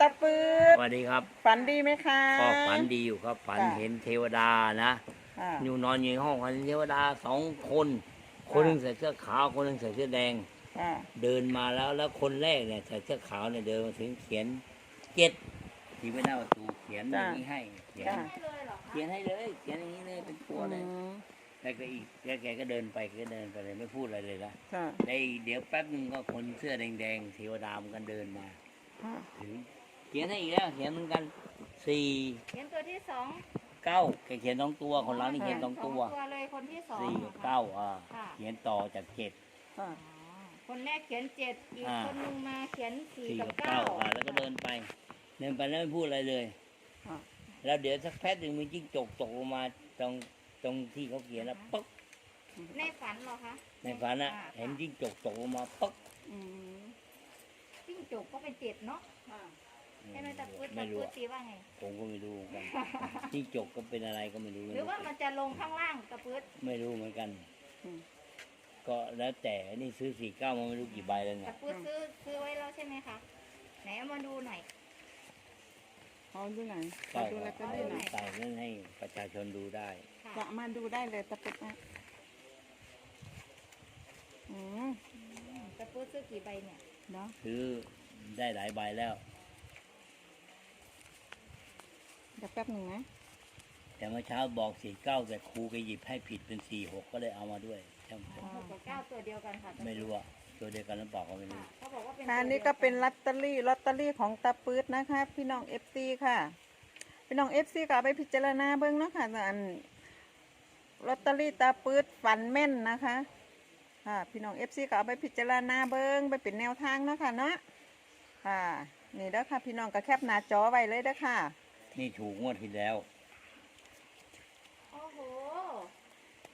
ตาปืดสวัสดีครับฝันดีไหมคะ ก็ฝันดีอยู่ครับ ฝันค่ะ เห็นเทวดานะอ่า อยู่นอนอยู่ในห้องเห็นเทวดาสองคน คนหนึ่งใส่เสื้อขาวคนหนึ่งใส่เสื้อแดง อ่า เดินมาแล้วแล้วคนแรกเนี่ยใส่เสื้อขาวเนี่ยเดินมาถึงเขียนเจ็ดที่ไม่ได้ประตูเขียนอย่างนี้ให้เขียนจ้าเขียนให้เลย เขียนอย่างนี้เลยเป็นตัวเลยอืมแล้วก็อีกแล้วแกก็เดินไปแกก็เดินไปเลยไม่พูดอะไรเลยนะค่ะได้เดี๋ยวแป๊บนึงก็คนเสื้อแดงๆเทวดามันก็เดินมา อ่า ถึงเขียนให้อีกแล้วเขียนเหมือนกันสี่เขียนตัวที่สองเก้าแกเขียนสองตัวคนเรานี่เขียนสองตัวตัวเลยคนที่สองสี่กับเก้าอ่าค่ะเขียนต่อจากเจ็ดอ่าอ๋อคนแรกเขียนเจ็ดอีกอ่าคนหนึงมาเขียนสี่สี่กับกับเก้าเก้าอ่าแล้วก็เดินไป เดินไปแล้วไม่พูดอะไรเลยอ่าแล้วเดี๋ยวสักแป๊บหนึ่งมีจิ้งจกตกลงมาตรงตรงที่เขาเขียนแล้วปึ๊กในฝันเหรอคะในฝันน่ะอ่าเห็นจิ้งจกตกลงมาปึ๊กอืมจิ้งจกก็เป็นเจ็ดเนาะอ่า ใช่ไหมตะปืดไม่ตะรู้ปืดอะตีว่าไง ผมก็ไม่รู้เหมือนกันจิ้งจกก็เป็นอะไรก็ไม่รู้หรือว่ามันจะลงข้างล่างตะปืดไม่รู้เหมือนกัน อืม ก็แล้วแต่นี่ซื้อสี่เก้ามาไม่รู้กี่ใบแล้วเนี่ตะยปืดซื้อซื้อไว้แล้วใช่ไหมคะไหนเอามาดูหน่อยเอาดูไหนก็เอาดูแล้วก็ดูไหนใส่นั่นให้ประชาชนดูได้ ค่ะ จะมาดูได้เลยตาปืดนะอืมอืมตะปืดซื้อกี่ใบเนี่ย เนาะ ซื้อได้หลายใบแล้ว เดี๋ยวแป๊บหนึ่งนะ แต่เมื่อเช้าบอกสี่เก้าแต่ครูไปหยิบให้ผิดเป็นสี่หกก็เลยเอามาด้วยช่างเถอะหกกับเก้าตัวเดียวกันค่ะตะปื๊ดไม่รู้อะตัวเดียวกันหรือเปล่าก็ไม่รู้ ค่ะเขาบอกว่าเป็นค่ะตัวนี่ดียวก็เป็นลอตเตอรี่ลอตเตอรี่ของตาปืดนะคะ พี่น้องเอฟซีค่ะ พี่น้องเอฟซีก็เอาไปพิจารณาเบิ้งเนาะค่ะอันลอตเตอรี่ตาปืดฝันแม่นนะคะค่ะพี่น้องเอฟซีก็เอาไปพิจารณาเบิ้งไปเป็นแนวทางเนาะค่ะเนาะค่ะ นี่เด้อค่ะ พี่น้องก็แคปหน้าจอไว้เลยเด้อค่ะ นี่ถูกงวดที่แล้วโอ้โห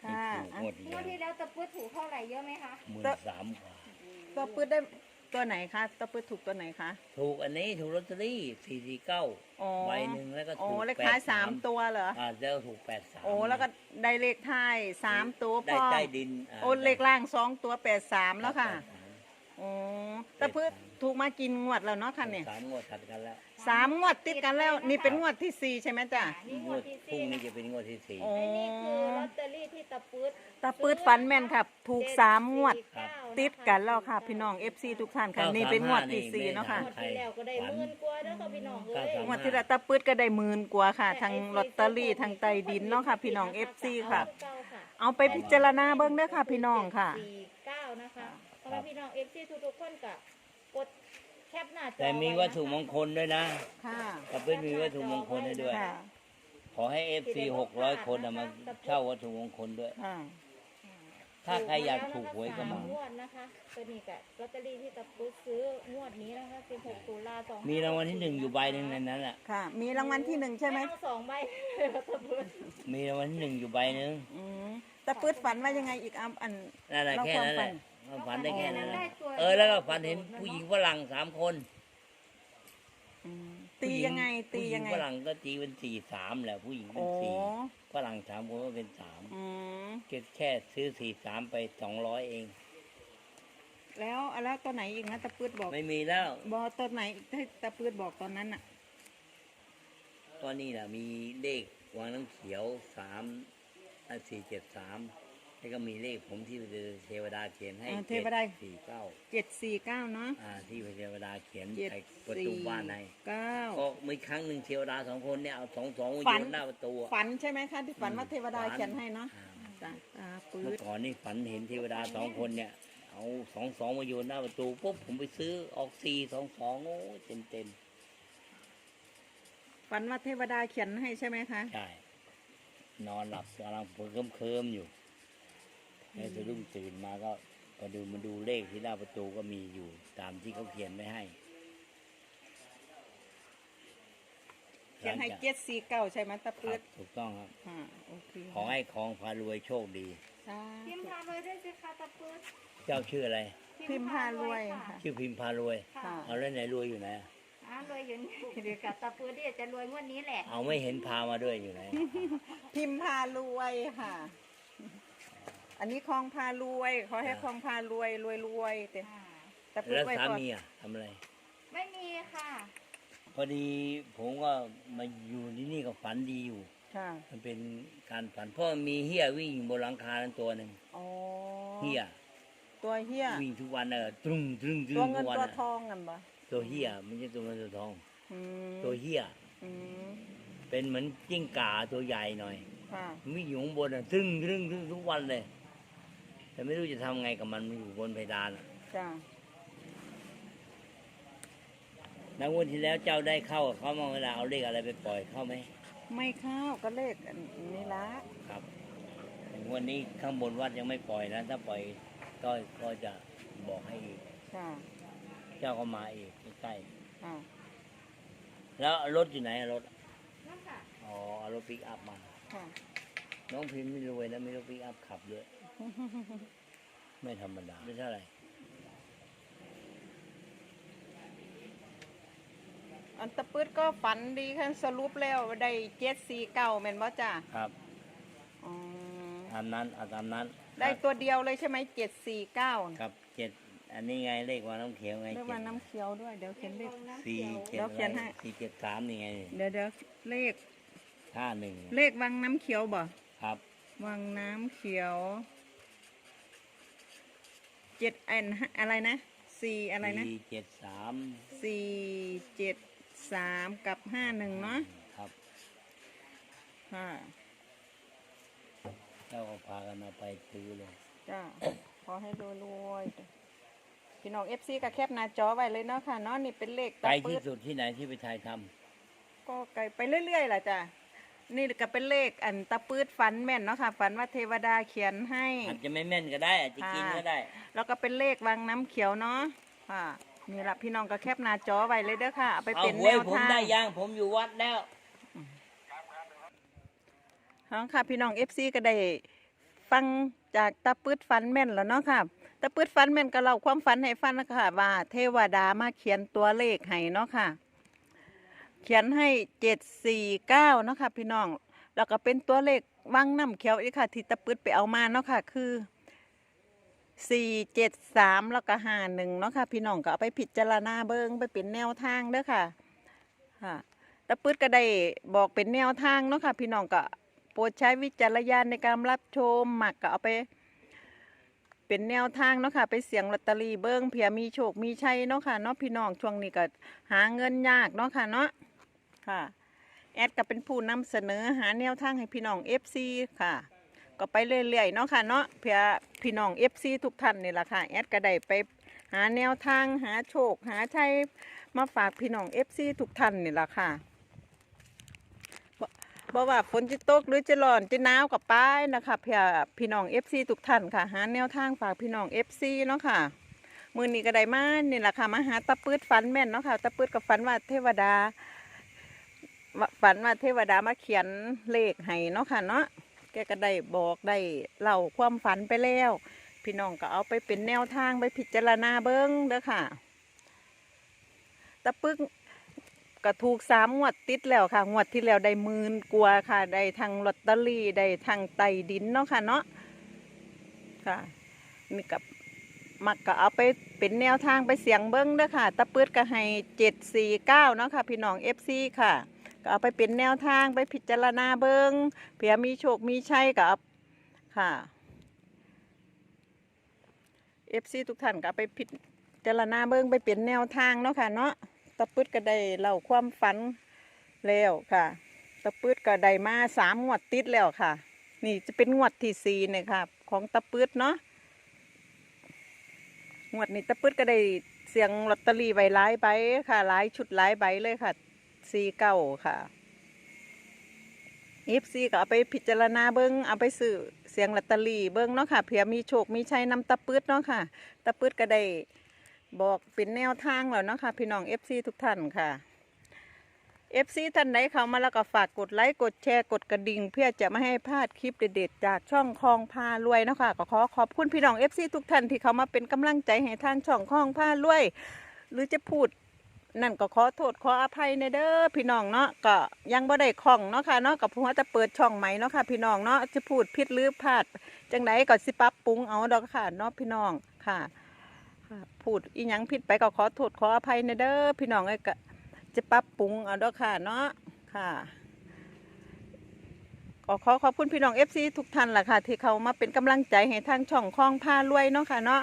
นี่ค่ะถูกงวดที่งแล้ววดที่แล้วตะปืดถูกเท่าไหร่เยอะไหมคะหมื่นสามกว่าตัวปืดได้ตัวไหนคะตัวปืดถูกตัวไหนคะถูกอันนี้ถูกลอตเตอรี่สี่สี่เก้าอ๋อใบหนึ่งแล้วก็โอ้ถูกเลขแปท้ายดสามตัวเหรออ่าแล้วถูกแปดสามโอ้แล้วก็ได้เลขท้ายสามตัวพได้อใต้ดินาโอ้เลขล่างสองตัวแปดสามแล้วค่ะ แปดสาม โอ้ตะพืชถูกมากินงวดแล้วเนาะค่ะเนี่ยสามงวดถัดกันแล้วสามงวดติดกันแล้ว นี่เป็นงวดที่สี่ใช่ไหมจ๊ะอ่านี่งงววดดที่พรุ่งสี่นี้จะเป็นงวดที่สี่โอ้และนี่คือลอตเตอรี่ที่ตะปืดตะปืดฟันแม่นครับ ถูกสามงวดเจ็สี่เก้าติดกันแล้วค่ะ พี่น้องเอฟซีทุกท่านค่ะนี่เป็นงวดที่สี่เนาะค่ะงวดที่แล้วก็ได้หมื่นกว่าแล้วค่ะพี่น้องเอ้ย งวดที่แล้วตะปืดก็ได้หมื่นกว่าค่ะทางลอตเตอรี่ทางใต้ดินเนาะค่ะ พี่น้องเอฟซีค่ะเก้าค่ะ เอาไปพิจารณาเบิ้งเด้อค่ะ พี่น้องค่ะ สี่เก้านะคะเพราะว่าพี่น้องเอฟซีทุกๆคนก็กดแคปหน้าจอแต่มีวัตถุมงคลด้วยนะค่ะกระเพื่อนมีวัตถุมงคลให้ด้วย ค่ะขอให้เอฟซีหกร้อยคนน่ะมาเช่าวัตถุมงคลด้วย ค่ะ ถ้าใครอยากถูกหวยก็มา งวดนะคะตัวนี้กับลอตเตอรี่ที่ตะปืดซื้องวดนี้นะคะ16ตุลาสองมีรางวัลที่หนึ่งอยู่ใบหนึ่งในนั้นแหละค่ะ มีรางวัลที่หนึ่งใช่ไหมเอาสองใบตะปืดมีรางวัลที่หนึ่งอยู่ใบหนึ่งอืมตะปืดฝันว่ายังไงอีกอันอันนั่นแหละเราแค่นั้นแหละควา มฝันฝันได้แค่นั้นแหละได้ตัวเออแล้วก็ฝันเห็นผู้หญิงฝรั่งสามคนอืมตียังไง ตียังไงผู้หญิฝรั่งก็ตีเป็นสี่สามแหละผู้หญิงเป็โอ้นสี่ฝรั่งสามคนก็เป็นสามอืมแค่ซื้อสี่สามไปสองร้อยเอง แล้วแล้วตัวไหนอีกนะตะปืดบอก ไม่มีแล้วบอกตัวไหนอีกที่ตะปืดบอกตอนนั้นอะตอนนี้นะมีเลขวางน้ำเขียวสามสี่เจ็ดสาม แล้วก็มีเลขผมที่เทวดาเขียนให้อ่าเทวดา สี่เก้าเจ็ดสี่เก้าเนาะ อ่าที่เทวดาเขียนเจ็ด ใส่ประสี่ตูบ้านในเก้า ก็มีครั้งหนึ่งเทวดาสองคนเนี่ยเอาสองสองมาฝัโยน นหน้าประตูอะ ฝันใช่ไหมคะที่ฝันว่าเทวดาฝัน เขียนให้เนาะอ่าจ้ะตาปืเมื่ดอก่อนนี่ฝันเห็นเทวดาสองคนเนี่ย เอาสองสองมาโยนหน้าประตูปุ๊บผมไปซื้อออกสี่สองสองโอ้เต็มเต็มฝันว่าเทวดาเขียนให้ใช่ไหมคะ ๆใช่นอนหลับกำลังเคิมเคิมๆอยู่ แล้วสะดุ้งตื่นมาก็ก็ดูมาดูเลขที่หน้าประตูก็มีอยู่ตามที่เขาเขียนไว้ให้เขียนให้เจ็ดสี่เก้าใช่ไหมตะคปืรัดบถูกต้องครับค่ะโอเคขอให้ของพารวยโชคดีสาพิมพ์ธุ พารวยด้วยสิคะตะปืดเจ้าชื่ออะไร พิมพ์พารวยค่ะ ชื่อพิมพ์พารวยค่ะค่ะ เอาแล้วไหนรวยอยู่ไหนอะอ่ารวยอยู่นี่เดี๋ยวกับตะปืดที่จะรวยงวดนี้แหละ เอาไม่เห็นพามาด้วยอยู่ไหน พิมพ์พารวยค่ะ อันนี้คลองพารวยขอให้คลองพารวยรวยรวยเต็มอ่าแต่พูดแล้วไว้สาก่อนมีอะทำอะไร ไม่มีค่ะออดีผมก็มาอยู่ที่นี่ก็ฝันดีอยู่ ค่ะมันเป็นการฝันเพราะมันมีเฮียวิ่งบนหลังคานั้นตัวหนึ่งอ๋อเฮียตัวเฮียวิ่งทุกวันเออตรุงตรึงตรึตัวงเงิทุนกวันตัวอะทองกันปะตัวเฮียไม่ใช่ตัวเงินตัวทอง อืมตัวเฮียอืมเป็นเหมือนจิ้งก่าตัวใหญ่หน่อยค่ะวิ่งอยู่ข้างบนอะตึ้งตึ้งตึ้งทุกวันเลย แต่ไม่รู้จะทำไงกับมันมันอยู่บนเพดานอะจ้าแล้ววันที่แล้วเจ้าได้เข้ากับเขามาเวลาเอาเลขอะไรไปปล่อยเข้าไหมไม่เข้าก็เลขอันนี้ละครับวันนี้ข้างบนวัดยังไม่ปล่อยนะถ้าปล่อยก็ก็จะบอกให้อีกค่ะเจ้าก็มาอีกใกล้อ่าๆแล้วรถอยู่ไหนอะรถนั่นค่ะอ๋อเอารถปิกอัพมาค่ะ น้องพิมพ์ไม่รวยนะไม่รถปิกอัพขับด้วย ไม่ธรรมดา ไม่เท่าไหร่อันตะปืดก็ฝันดีคันสรุปแล้วได้เจ็ดสี่เก้าแม่นบ่จ้าครับอ๋อตามนั้นเอาตามนั้นได้ตัวเดียวเลยใช่ไหมเจ็ดสี่เก้าครับเจ็ดอันนี้ไงเลขว่าน้ำเขียวไงเรียกเจ็ว่าดน้ำเขียวด้วยเดี๋ยวเขียนเลข สี่เจ็ดเดี๋ยวเขียนให้ สี่เจ็ดสามนี่ไงเดี๋ยวเดี๋ยวเลขห้าหนึ่งเลขวังน้ำเขียวบ่ครับ วังน้ำเขียว เจ็ดอันอะไรนะสี่อะไรนะสี่เจ็ดสามสี่เจ็ดสามกับห้าหนึ่งเนาะครับค่ะเจ้าก็พากันเอาไปซื้อเลยจ้าขอให้รวยๆพี่น้องเอฟซีกับแคปหน้าจอไว้เลยเนาะค่ะเนาะนี่เป็นเลขไกลปืที่ดสุดที่ไหนที่ไปถ่ายทก็ไกลไปเรื่อยๆล่ะจ้ะ นี่ก็เป็นเลขอันตะปืดฝันแม่นเนาะค่ะฝันว่าเทวดาเขียนให้ำอาจจะไม่แม่นก็ได้ อาจจะกินก็ได้ แล้วก็เป็นเลขวังน้ำเขียวเนาะค่ะนี่ละพี่น้องก็แคปหน้าจอไว้เลยเด้อค่ะเอาไปเอาเป็นหวแนยวผมทางได้ยังผมอยู่วัดแล้ว เอาค่ะ พี่น้องเอฟซีก็ได้ฟังจากตะปืดฝันแม่นแล้วเนาะค่ะตะปืดฝันแม่นก็เล่าความฝันให้ฟังนะคะว่าเทวดามาเขียนตัวเลขให้เนาะค่ะ เขียนให้เจ็ดสี่เก้าเนาะค่ะพี่น้อง แล้วก็เป็นตัวเลขวังน้ำเขียวอีกค่ะ ที่ตะปืดไปเอามาเนาะค่ะ คือสี่เจ็ดสามแล้วก็ห้าหนึ่งเนาะค่ะ พี่น้องก็เอาไปพิจารณาเบิ้งไปเป็นแนวทางเด้อค่ะค่ะตะปืดก็ได้บอกเป็นแนวทางเนาะค่ะ พี่น้องก็โปรดใช้วิจารณญาณในการรับชมหมักก็เอาไปเป็นแนวทางเนาะค่ะ ไปเสี่ยงลอตเตอรี่เบิ้งเผื่อมีโชคมีชัยเนาะค่ะเนาะพี่น้องช่วงนี้ก็หาเงินยากเนาะค่ะเนาะ ค่ะ แอดก็เป็นผู้นำเสนอหาแนวทางให้พี่น้อง FC ค่ะ ก็ไปเรื่อยๆเนาะค่ะเนาะเพื่อพี่น้อง FC ทุกท่านนี่แหละค่ะ แอดก็ได้ไปหาแนวทางหาโชค หาชัยมาฝากพี่น้อง FC ทุกท่านนี่แหละค่ะบ่บ่ว่าฝนจะตกหรือจะร้อนจะหนาวกับป้ายนะคะเพื่อพี่น้อง FC ทุกท่านค่ะ หาแนวทางฝากพี่น้อง FC เนาะค่ะมือนี้ก็ได้มานี่แหละค่ะมาหาตะปืดฝันแม่นเนาะค่ะตะปืดกับฝันว่าเทวดา ฝันว่าเทวดามาเขียนเลขให้เนาะค่ะเนาะแกก็ได้บอกได้เล่าความฝันไปแล้ว พี่น้องก็เอาไปเป็นแนวทางไปพิจารณาเบิ้งเด้อค่ะตะปึกก็ถูกสามงวดติดแล้วค่ะงวดที่แล้วได้หมื่นกว่าค่ะได้ทางลอตเตอรี่ได้ทางไต่ดินเนาะค่ะเนาะค่ะนี่กับมักก็เอาไปเป็นแนวทางไปเสียงเบิ้งเด้อค่ะ ตะปืดก็ให้เจ็ดสี่เก้าเนาะค่ะ พี่น้องเอฟซีค่ะ ก็เอาไปเป็นแนวทางไปพิจารณาเบิงเผื่อมีโชคมีชัยกับค่ะเอฟซีทุกท่านก็ไปพิจารณาเบิงไปเป็นแนวทางเนาะค่ะเนาะตะปืดก็ได้เล่าความฝันแล้วค่ะ ตะปืดก็ได้มาสามงวดติดแล้วค่ะ นี่จะเป็นงวดที่สี่เนี่ยค่ะ ของตะปืดเนาะงวดนี้ตะปืดก็ได้เสียงลอตเตอรี่ไว้หลายใบค่ะหลายชุดหลายใบเลยค่ะ ซีเก้าค่ะเอฟซีก็เอาไปพิจารณาเบิ้งเอาไปซื้อเสียงลอตเตอรี่เบิ้งเนาะค่ะเผื่อมีโชคมีชัยนำตะปืดเนาะค่ะ ตะปืดก็ได้บอกเป็นแนวทางแล้วเนาะค่ะ พี่น้องเอฟซีทุกท่านค่ะเอฟซีท่านไหนเข้ามาแล้วก็ฝากกดไลค์กดแชร์กดกระดิ่ง เพื่อจะไม่ให้พลาดคลิปเด็ดๆจากช่องคลองพารวยเนาะค่ะก็ขอขอบคุณพี่น้องเอฟซีทุกท่านที่เข้ามาเป็นกำลังใจให้ทางช่องคลองพารวย หรือจะพูด นั่นก็ขอโทษขออภัยในเด้อพี่น้องเนาะก็ยังบ่ได้คล่องเนาะค่ะเนาะกับหัวจะเปิดช่องใหม่เนาะค่ะ พี่น้องเนาะจะพูดผิดหรือพลาดจังไดก็สิปรับปรุงเอาดอกค่ะเนาะพี่น้องค่ะพูดอีหยังผิดไปก็ขอโทษขออภัยในเด้อพี่น้องเอ้ก็จะปรับปรุงเอาเด้อค่ะเนาะค่ะก็ขอขอบคุณพี่น้อง FC ทุกท่านล่ะค่ะ ที่เขามาเป็นกำลังใจให้ทางช่องคลองพารวยเนาะค่ะเนาะ